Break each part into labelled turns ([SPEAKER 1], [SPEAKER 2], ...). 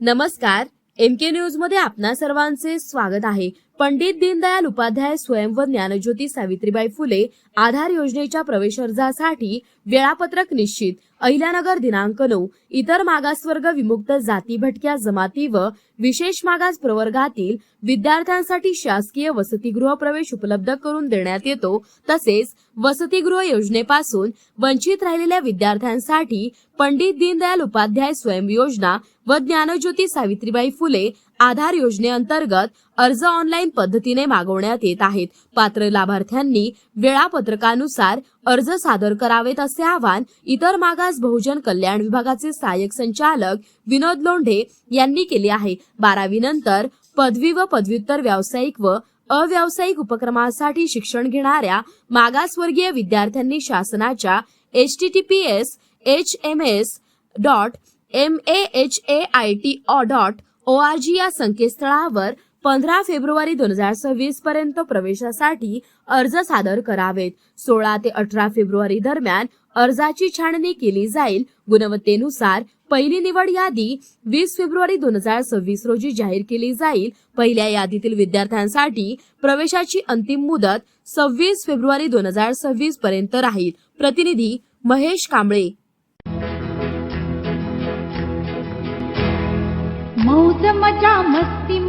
[SPEAKER 1] नमस्कार एम के न्यूजमध्ये आपणा सर्वांचे स्वागत आहे. पंडित दीनदयाल उपाध्याय स्वयं व ज्ञानज्योती सावित्रीबाई फुले आधार योजनेच्या प्रवेश अर्जासाठी वेळापत्रक निश्चित. अहिल्यानगर दिनांक नऊ. इतर मागासवर्ग विमुक्त जाती भटक्या जमाती व विशेष मागास प्रवर्गातील विद्यार्थ्यांसाठी शासकीय वसतिगृह प्रवेश उपलब्ध करून देण्यात येतो. तसेच वसतिगृह योजनेपासून वंचित राहिलेल्या विद्यार्थ्यांसाठी पंडित दीनदयाल उपाध्याय स्वयं योजना व ज्ञानज्योती सावित्रीबाई फुले आधार योजनेअंतर्गत अर्ज ऑनलाईन पद्धतीने मागवण्यात येत आहेत. पात्र लाभार्थ्यांनी वेळापत्रकानुसार अर्ज सादर करावेत असे आवाहन इतर मागास बहुजन कल्याण विभागाचे सहाय्यक संचालक विनोद लोंढे यांनी केले आहे. बारावी नंतर पदवी व पदव्युत्तर व्यावसायिक व अव्यावसायिक उपक्रमासाठी शिक्षण घेणाऱ्या मागासवर्गीय विद्यार्थ्यांनी शासनाच्या H T T P S H M S dot M A H A I T dot O R G या संकेतस्थळावर पंधरा फेब्रुवारी दोन हजार सव्वीस पर्यंत प्रवेशासाठी अर्ज सादर करावेत. सोळा ते अठरा फेब्रुवारी दरम्यान अर्जाची छाननी केली जाईल. गुणवत्तेनुसार पहिली निवड यादी वीस फेब्रुवारी दोन हजार सव्वीस रोजी जाहीर केली जाईल. पहिल्या यादीतील विद्यार्थ्यांसाठी प्रवेशाची अंतिम मुदत सव्वीस फेब्रुवारी दोन हजार सव्वीस पर्यंत राहील. प्रतिनिधी महेश कांबळे.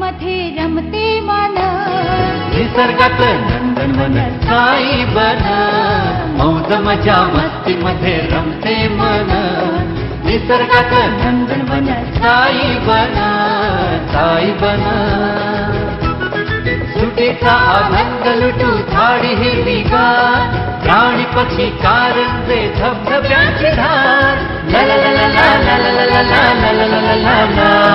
[SPEAKER 2] मध्ये रमते मन
[SPEAKER 3] निसर्गात नंदनवन साई बन मौज मजा मस्ती मध्ये रमते मन निसर्गात नंदनवन साई बन साई बन सुटीचा आनंद लुटू झाडी हिरवीगार प्राणी पक्षी कारंजे धबधब्याची धार ला ला ला ला ला ला ला ला ला ला ला ला ला ला ला